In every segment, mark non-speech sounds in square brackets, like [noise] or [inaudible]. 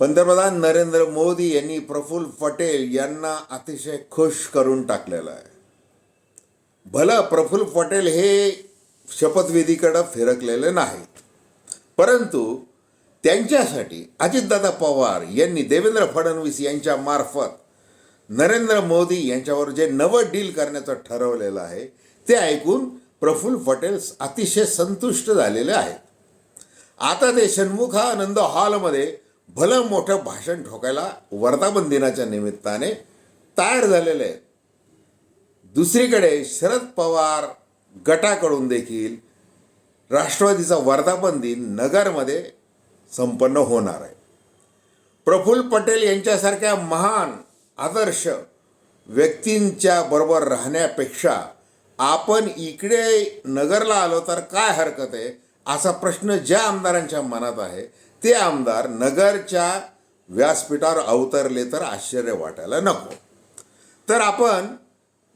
पंतप्रधान नरेंद्र मोदी यांनी प्रफुल्ल पटेल यांना अतिशय खुश करून टाकलेलं आहे. भलं प्रफुल्ल पटेल हे शपथविधीकडं फिरकलेले नाहीत. परंतु त्यांच्यासाठी अजितदादा पवार यांनी देवेंद्र फडणवीस यांच्या मार्फत नरेंद्र मोदी यांच्यावर जे नवं डील करण्याचं ठरवलेलं आहे ते ऐकून प्रफुल्ल पटेल अतिशय संतुष्ट झालेले आहेत. आता ते षण्मुखानंद हॉलमध्ये भलं मोठं भाषण ठोकायला वर्धापन दिनाच्या निमित्ताने तयार झालेले आहेत. दुसरीकडे शरद पवार गटाकडून देखील राष्ट्रवादीचा वर्धापन दिन नगरमध्ये संपन्न होणार आहे. प्रफुल्ल पटेल यांच्यासारख्या महान आदर्श व्यक्तींच्या बरोबर राहण्यापेक्षा आपण इकडे नगरला आलो तर काय हरकत आहे? असा प्रश्न ज्या आमदारांच्या मनात आहे ते आमदार नगरच्या व्यासपीठावर अवतरले तर आश्चर्य वाटायला नको. तर आपण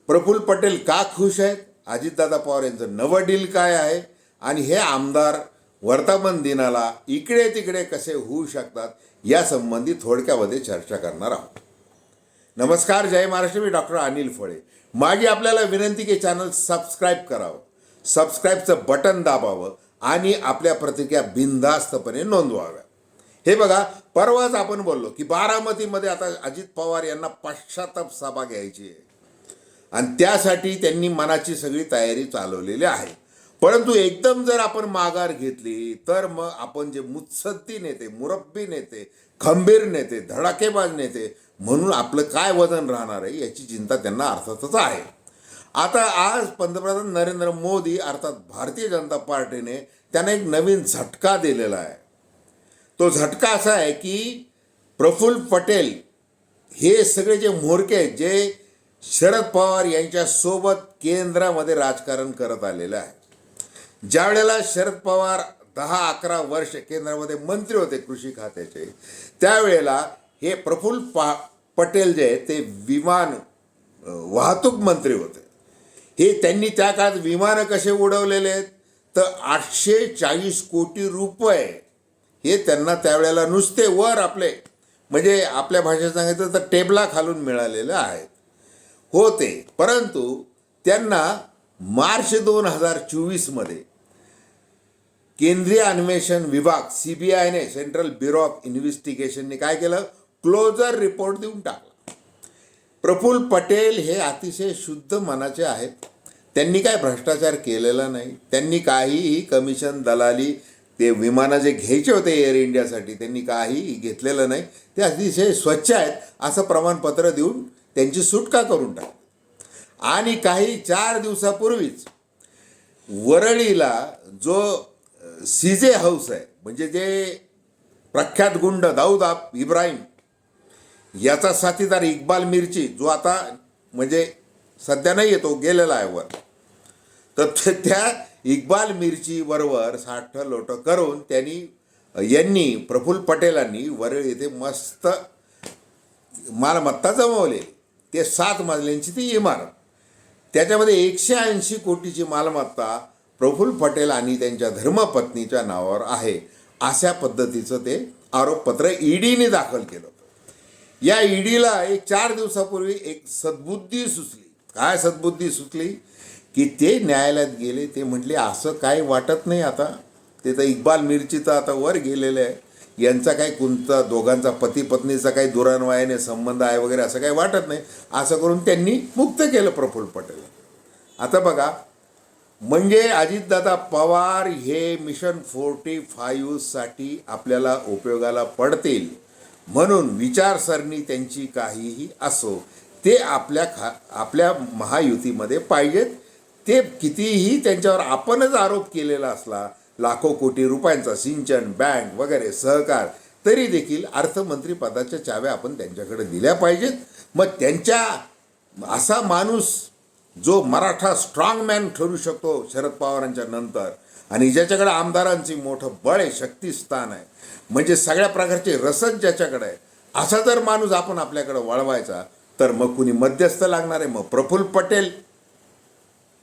प्रफुल्ल पटेल का खुश आहेत? अजितदादा पवार यांचं नवं डील काय आहे? आणि हे आमदार वर्धापन दिनाला इकडे तिकडे कसे होऊ शकतात? या संबंधी थोडक्यामध्ये चर्चा करणार आहोत. नमस्कार जय महाराष्ट्र. मी डॉक्टर अनिल फळे. माझी आपल्याला विनंती की चॅनल सबस्क्राईब करावं. सबस्क्राईबचं बटन दाबावं आणि आपल्या प्रतिक्रिया बिनधास्तपणे नोंदवाव्या हे बघा परवाच आपण बोललो की बारामतीमध्ये आता अजित पवार यांना पश्चाताप सभा घ्यायची आहे. आणि त्यासाठी त्यांनी मनाची सगळी तयारी चालवलेली आहे. परंतु एकदम जर आपण माघार घेतली तर मग आपण जे मुत्सद्दी नेते मुरब्बी नेते खंबीर नेते धडाकेबाज नेते म्हणून आपलं काय वजन राहणार आहे याची चिंता त्यांना अर्थातच आहे. आता आज पंतप्रधान नरेंद्र मोदी अर्थात भारतीय जनता पार्टीने त्यांना एक नवीन झटका दिलेला आहे. तो झटका असा आहे की प्रफुल्ल पटेल हे सगळे जे म्होरके आहेत, जे शरद पवार यांच्यासोबत केंद्रामध्ये राजकारण करत आलेलं आहे ज्या वेळेला शरद पवार दहा अकरा वर्ष केंद्रामध्ये मंत्री होते कृषी खात्याचे त्यावेळेला हे प्रफुल्ल पा पटेल जे आहेत ते विमान वाहतूक मंत्री होते. हे त्यांनी त्या काळात विमानं कसे उडवलेले आहेत? तर आठशे चाळीस कोटी रुपये हे त्यांना त्यावेळेला नुसते वर आपले म्हणजे आपल्या भाषेत सांगायचं तर टेबला खालून मिळालेलं आहेत होते परंतु त्यांना मार्च दोन हजार चोवीसमध्ये केंद्रीय अन्वेषण विभाग सी बी आयने सेंट्रल ब्युरो ऑफ इन्व्हेस्टिगेशनने काय केलं? क्लोजर रिपोर्ट देऊन टाकला. प्रफुल्ल पटेल हे अतिशय शुद्ध मनाचे आहेत. त्यांनी काय भ्रष्टाचार केलेला नाही. त्यांनी काहीही कमिशन दलाली ते विमानं जे घ्यायचे होते एअर इंडियासाठी त्यांनी काही घेतलेलं नाही. ते अतिशय स्वच्छ आहेत असं प्रमाणपत्र देऊन त्यांची सुटका करून टाक आणि काही चार दिवसापूर्वीच वरळीला जो सीजे हाऊस आहे म्हणजे जे प्रख्यात गुंड दाऊद आप इब्राहिम याचा साथीदार इक्बाल मिरची जो आता म्हणजे सध्या नाही येतो गेलेला आहे वर. तर त्या इक्बाल मिरची बरोबर साठ लोट करून त्यांनी यांनी प्रफुल्ल पटेलांनी वरळ येथे मस्त मालमत्ता जमवले. ते सात मजल्यांची ती इमारत. त्याच्यामध्ये एकशे ऐंशी कोटीची मालमत्ता प्रफुल्ल पटेल आणि त्यांच्या धर्मपत्नीच्या नावावर आहे अशा पद्धतीचं ते आरोपपत्र ईडीने दाखल केलं होतं. या ईडीला एक चार दिवसापूर्वी एक सद्बुद्धी सुचली. काय सद्बुद्धी सुचली? की ते न्यायालयात गेले ते म्हटले असं काय वाटत नाही आता? ते तर इक्बाल मिरचीचं आता वर गेलेलं आहे. यांचा काही कोणता दोघांचा पती पत्नीचा काही दुरान्वयाने संबंध आहे वगैरे असं काही वाटत नाही. असं करून त्यांनी मुक्त केलं प्रफुल्ल पटेल. आता बघा म्हणजे अजितदादा पवार हे मिशन फोर्टी फाईव्हसाठी आपल्याला उपयोगाला पडतील. म्हणून विचारसरणी त्यांची काहीही असो ते आपल्या खा आपल्या महायुतीमध्ये पाहिजेत. ते कितीही त्यांच्यावर आपणच आरोप केलेला असला लाखो कोटी रुपयांचा सिंचन बँक वगैरे सहकार तरी देखील अर्थमंत्री पदाच्या चाव्या आपण त्यांच्याकडे दिल्या पाहिजेत. मग त्यांच्या असा माणूस जो मराठा स्ट्रॉंग मॅन ठरू शकतो शरद पवारांच्या नंतर आणि ज्याच्याकडे आमदारांची मोठं बळ आहे शक्तिस्थान आहे म्हणजे सगळ्या प्रकारचे रसद ज्याच्याकडे आहे असा जर माणूस आपण आपल्याकडे वळवायचा तर मग कुणी मध्यस्थ लागणार आहे? मग प्रफुल्ल पटेल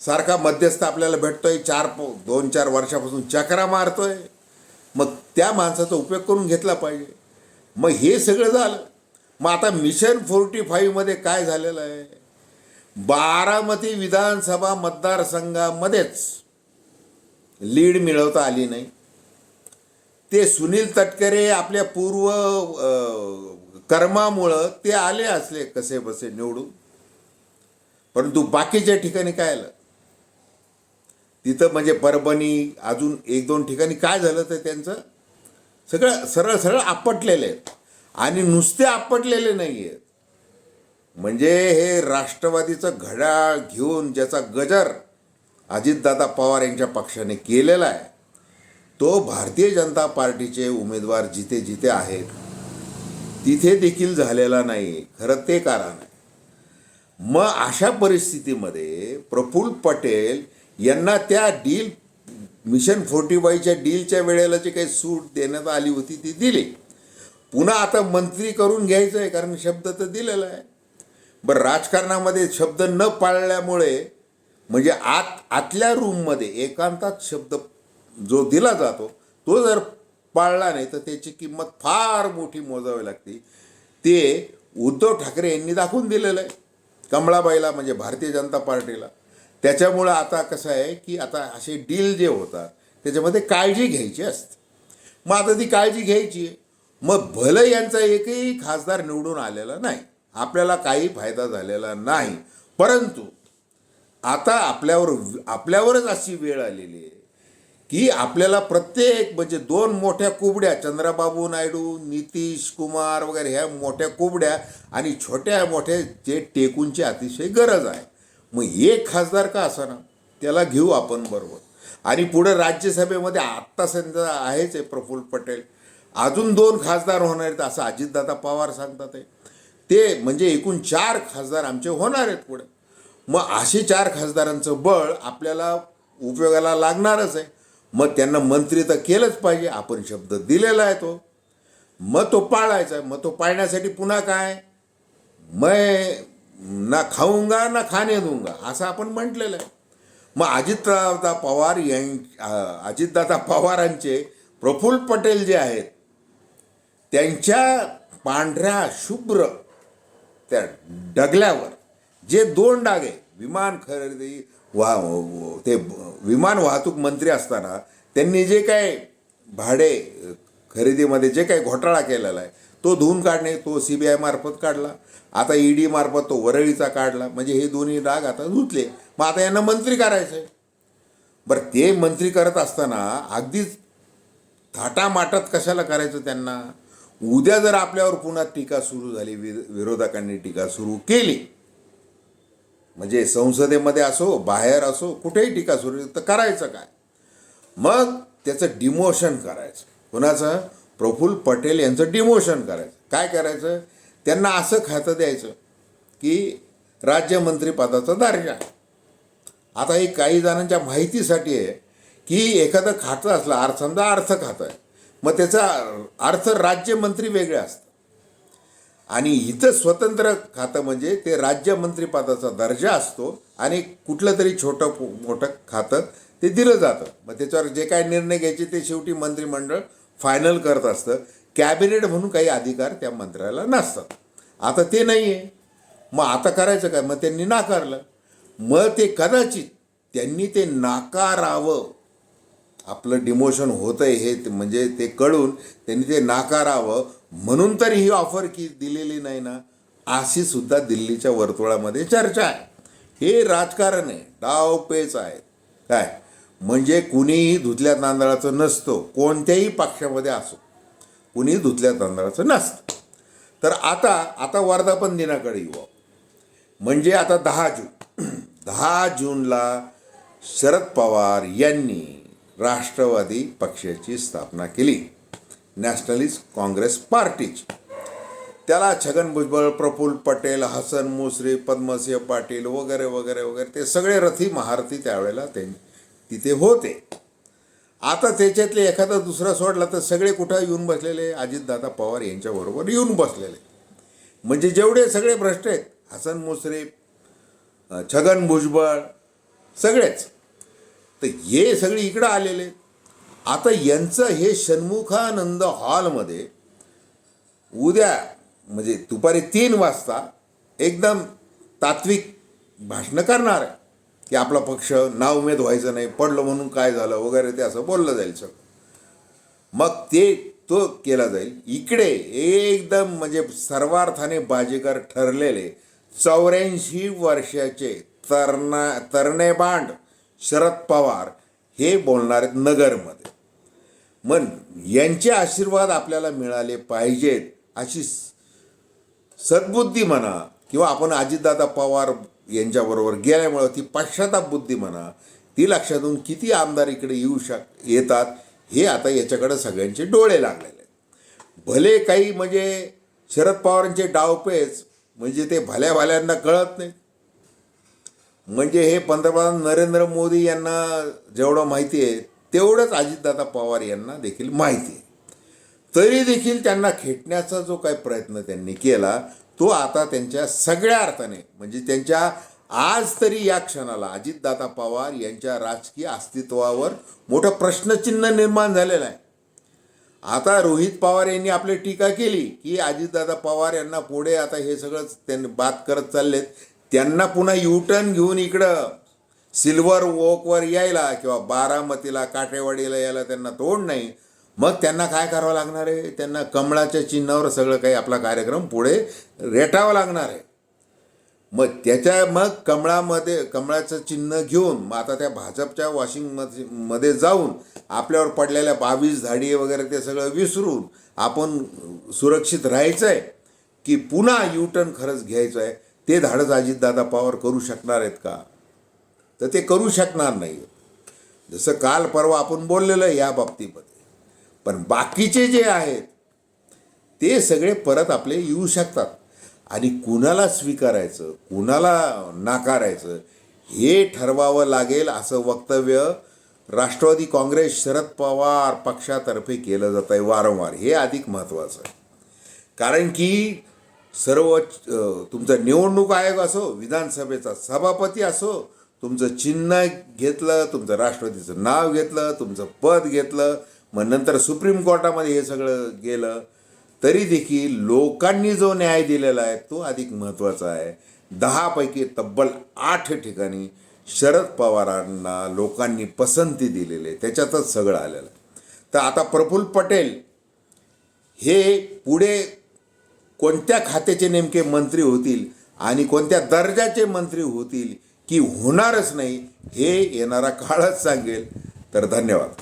सारखा मध्यस्थ आपल्याला भेटतोय चार दोन चार वर्षापासून चक्रा मारतोय. मग त्या माणसाचा उपयोग करून घेतला पाहिजे. मग हे सगळं झालं. मग आता मिशन फोर्टी फाईव्हमध्ये काय झालेलं आहे? बारामती विधानसभा मतदारसंघामध्येच लीड मिळवता आली नाही. ते सुनील तटकरे आपल्या पूर्व कर्मामुळं ते आले असले कसे बसे निवडून. परंतु बाकीच्या ठिकाणी काय आलं? तिथं म्हणजे परभणी अजून एक दोन ठिकाणी काय झालं तर त्यांचं? सगळं सरळ सरळ आपटलेले आहेत आणि नुसते आपटलेले नाही आहेत म्हणजे हे राष्ट्रवादीचं घड्याळ घेऊन ज्याचा गजर अजितदादा पवार यांच्या पक्षाने केलेला आहे तो भारतीय जनता पार्टीचे उमेदवार जिथे जिथे आहेत तिथे देखील झालेला नाही खरं ते कारण आहे. मग अशा परिस्थितीमध्ये प्रफुल्ल पटेल यांना त्या डील मिशन फोर्टी फाईव्हच्या डीलच्या वेळेला जी काही सूट देण्यात आली होती ती दिली. पुन्हा आता मंत्री करून घ्यायचं आहे कारण शब्द तर दिलेला आहे. बरं राजकारणामध्ये शब्द न पाळल्यामुळे म्हणजे आत आतल्या रूममध्ये एकांतात शब्द जो दिला जातो तो जर पाळला नाही तर त्याची किंमत फार मोठी मोजावी लागते. ते उद्धव ठाकरे यांनी दाखवून दिलेलं आहे. कमळाबाईला म्हणजे भारतीय जनता पार्टीला. त्याच्यामुळं आता कसं आहे की आता असे डील जे होतात त्याच्यामध्ये काळजी घ्यायची असते. मग आता ती काळजी घ्यायची आहे मग भलं यांचा एकही खासदार निवडून आलेला नाही. आपल्याला काही फायदा झालेला नाही. परंतु आता आपल्यावर आपल्यावरच अशी वेळ आलेली आहे की आपल्याला प्रत्येक म्हणजे दोन मोठ्या कुबड्या चंद्रबाबू नायडू नितीश कुमार वगैरे ह्या मोठ्या कुबड्या आणि छोट्या मोठ्या जे टेकूनची अतिशय गरज आहे. मग एक खासदार का असाना? त्याला घेऊ आपण बरोबर. आणि पुढं राज्यसभेमध्ये आत्ता समजा आहेच आहे प्रफुल्ल पटेल. अजून दोन खासदार होणार आहेत असं अजितदादा पवार सांगतात आहे ते म्हणजे एकूण चार खासदार आमचे होणार आहेत पुढे. मग असे चार खासदारांचं बळ आपल्याला उपयोगाला लागणारच आहे. मग त्यांना मंत्री तर केलंच पाहिजे. आपण शब्द दिलेला आहे तो. मग तो पाळायचा आहे. मग तो पाळण्यासाठी पुन्हा काय? मैं ना खाऊंगा ना खाणे दूंगा असं आपण म्हटलेलं आहे. मग अजितदादा पवार यां अजितदादा पवारांचे प्रफुल्ल पटेल जे आहेत त्यांच्या पांढऱ्या शुभ्र त्या डगल्यावर जे दोन डाग आहे विमान खरेदी वा ते विमान वाहतूक मंत्री असताना त्यांनी जे काय भाडे खरेदीमध्ये जे काही घोटाळा केलेला आहे तो धुवून काढणे तो सी बी आयमार्फत काढला. आता ई डी मार्फत तो वरळीचा काढला. म्हणजे हे दोन्ही डाग आता धुतले. मग आता यांना मंत्री करायचं आहे. बरं ते मंत्री करत असताना अगदीच थाटामाटात कशाला करायचं त्यांना? उद्या जर आपल्यावर पुन्हा टीका सुरू झाली वि विरोधकांनी टीका सुरू केली म्हणजे संसदेमध्ये असो बाहेर असो कुठेही टीका सुरू तर करायचं काय? मग त्याचं डिमोशन करायचं. कुणाचं? प्रफुल्ल पटेल यांचं डिमोशन करायचं. काय करायचं? त्यांना असं खातं द्यायचं की राज्यमंत्रीपदाचा दर्जा. आता हे काही जणांच्या माहितीसाठी आहे की एखादं खातं असलं अर्थ समजा अर्थ खातं आहे मग त्याचा अर्थ राज्यमंत्री वेगळे असतात. आणि इथं स्वतंत्र खातं म्हणजे ते राज्यमंत्रीपदाचा दर्जा असतो आणि कुठलं तरी छोटं मोठं खातं ते दिलं जातं. मग त्याच्यावर जे काय निर्णय घ्यायचे ते शेवटी मंत्रिमंडळ फायनल करत असतं. कॅबिनेट म्हणून काही अधिकार त्या मंत्र्याला नसतात. आता ते नाही आहे मग आता करायचं काय? मग त्यांनी नाकारलं. मग ते कदाचित त्यांनी ते नाकारावं. आपलं डिमोशन होतं आहे हे म्हणजे ते कळून त्यांनी ते नाकारावं. म्हणून तर ही ऑफर की दिलेली नाही ना. अशी सुद्धा दिल्लीच्या वर्तुळामध्ये चर्चा आहे. हे राजकारण आहे. डावपेच आहे. काय? म्हणजे कुणीही धुतल्या तांदळाचं नसतं कोणत्याही पक्षामध्ये असो. कुणीही धुतल्या तांदळाचं नसतं. तर आता आता वर्धापन दिनाकडे येऊ म्हणजे आता दहा जून. [clears throat] दहा जूनला शरद पवार यांनी राष्ट्रवादी पक्षाची स्थापना केली. नॅशनलिस्ट काँग्रेस पार्टीची. त्याला छगन भुजबळ प्रफुल्ल पटेल हसन मुश्रीफ पद्मसिंह पाटील वगैरे वगैरे वगैरे ते सगळे रथी महारथी त्यावेळेला त्यांनी तिथे होते. आता त्याच्यातले एखादा दुसरा सोडला तर सगळे कुठं येऊन बसलेले? अजितदादा पवार यांच्याबरोबर येऊन बसलेले. म्हणजे जेवढे सगळे भ्रष्ट आहेत हसन मुश्रीफ छगन भुजबळ सगळेच. तर हे सगळे इकडं आलेले. आहेत. आता यांचं हे षण्मुखानंद हॉलमध्ये उद्या म्हणजे दुपारी तीन वाजता एकदम तात्विक भाषणं करणार आहे. की आपला पक्ष नाउमेद व्हायचं नाही पडलं म्हणून काय झालं वगैरे ते असं बोललं जाईल सगळं. मग ते तो केला जाईल. इकडे एकदम म्हणजे सर्वार्थाने बाजीगर ठरलेले चौऱ्याऐंशी वर्षाचे तरणा तरणे शरद पवार हे बोलणार आहेत नगरमध्ये. मग यांचे आशीर्वाद आपल्याला मिळाले पाहिजेत अशी सद्बुद्धी म्हणा किंवा आपण अजितदादा पवार यांच्याबरोबर गेल्यामुळं ती पश्चाताप बुद्धी म्हणा ती लक्षातून किती आमदार इकडे येऊ शक येतात हे आता याच्याकडे सगळ्यांचे डोळे लागलेले आहेत. भले काही म्हणजे शरद पवारांचे डावपेच म्हणजे ते भल्या भाल्यांना कळत नाही. म्हणजे हे पंतप्रधान नरेंद्र मोदी यांना जेवढं माहिती आहे तेवढंच अजितदादा पवार यांना देखील माहिती आहे. तरी देखील त्यांना खेटण्याचा जो काही प्रयत्न त्यांनी केला तो आता त्यांच्या सगळ्या अर्थाने म्हणजे त्यांच्या आज तरी या क्षणाला अजितदादा पवार यांच्या राजकीय अस्तित्वावर मोठं प्रश्नचिन्ह निर्माण झालेलं आहे. आता रोहित पवार यांनी आपली टीका केली की अजितदादा पवार यांना पुढे आता हे सगळं त्यांनी बात करत चाललेत. त्यांना पुन्हा युटर्न घेऊन इकडं सिल्वर वोकवर यायला किंवा बारामतीला काटेवाडीला यायला त्यांना तोड नाही. मग त्यांना काय करावं लागणार आहे? त्यांना कमळाच्या चिन्हावर सगळं काही आपला कार्यक्रम पुढे रेटावं लागणार आहे. मग त्याच्या मग कमळामध्ये कमळाचं चिन्ह घेऊन मग आता त्या भाजपच्या वॉशिंगमध्ये जाऊन आपल्यावर पडलेल्या बावीस झाडी वगैरे ते सगळं विसरून आपण सुरक्षित राहायचं आहे की पुन्हा युटर्न खरंच घ्यायचं आहे ते धाडस अजितदादा पवार करू शकणार आहेत का? तर ते करू शकणार नाही जसं काल परवा आपण बोललेलं आहे या बाबतीमध्ये. पण बाकीचे जे आहेत ते सगळे परत आपले येऊ शकतात. आणि कुणाला स्वीकारायचं कुणाला नाकारायचं हे ठरवावं लागेल असं वक्तव्य राष्ट्रवादी काँग्रेस शरद पवार पक्षातर्फे केलं जात आहे वारंवार. हे अधिक महत्त्वाचं आहे. कारण की सर्व तुमचं निवडणूक आयोग असो विधानसभेचा सभापती असो तुमचं चिन्ह घेतलं तुमचं राष्ट्रवादीचं नाव घेतलं तुमचं पद घेतलं मग नंतर सुप्रीम कोर्टामध्ये हे सगळं गेलं तरी देखील लोकांनी जो न्याय दिलेला आहे तो अधिक महत्त्वाचा आहे. दहापैकी तब्बल आठ ठिकाणी शरद पवारांना लोकांनी पसंती दिलेली आहे. त्याच्यातच सगळं आलेलं आहे. तर आता प्रफुल्ल पटेल हे पुढे कोणत्या खात्याचे नेमके मंत्री होतील आणि कोणत्या दर्जाचे मंत्री होतील की होणारच नाही हे येणारा काळच सांगेल. तर धन्यवाद.